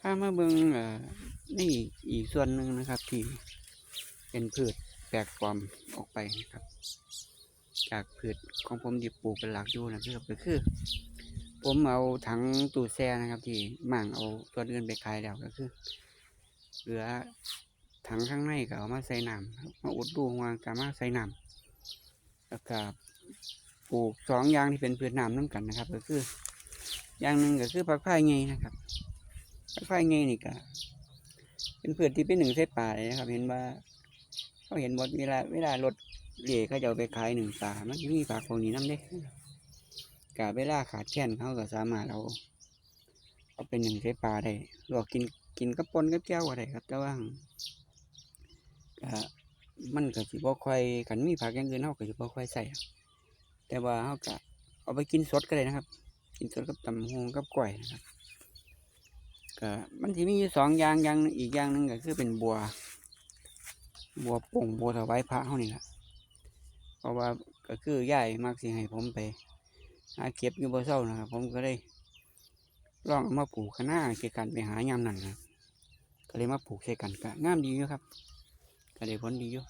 พามาเบิงอ่อนี่อีกส่วนหนึ่งนะครับ ที่เป็นพืชแปลกปลอมออกไปนะครับ จากพืชของผมที่ปลูกเป็นหลักอยู่นะครับก็คือ ผมเอาถังตู้แช่นะครับ ที่หมั่งเอาส่วนอื่นไปขายแล้วก็คือ เหลือถังข้างในก็เอามาใส่น้ำมาอุดรูวางกามาใส่น้ำแล้วก็ปลูกสองอย่างที่เป็นพืชน้ำน้ำกันนะครับ ก็คือ อย่างหนึ่งก็คือผักไผ่ไงนะครับผักไผ่ไงนี่ก็เป็นพืชที่เป็นหนึ่งเส้นป่าเลยนะครับ เห็นว่าเขาเห็นบดเวลาเวลารถเหล่เขาจะเอาไปขายหนึ่งป่ามันมีผักพวกนี้น้ำเด้กะเวลาขาดแคลนเขาก็สามารถเอาเอาเป็นหนึ่งเส้นป่าได้ลวกกินกินกับปนกับแก้วก็ได้ครับแต่ว่าก็มันก็สิบ่ค่อยกันมีผักอย่างอื่นเขาก็สิบ่ค่อยใส่แต่ว่าเขาก็เอาไปกินสดก็ได้นะครับ กินสดกับตำหงกับกล้วยนะครับก็มันจะมีอยู่สองอย่างอย่างอีกอย่างหนึ่งก็คือเป็นบัว บัวป่งบัวถวายพระเขานี่แหละเพราะว่าก็คือย่ายมักสิให้ผมไปหาเก็บอยู่บ่เศร้านะครับ ผมก็เลยลองมาปลูกคะน้าเกี่ยวกันไปหายามนั่นนะก็เลยมาปลูกใส่กันก็งามดีอยู่ครับ ก็ได้ผลดีอยู่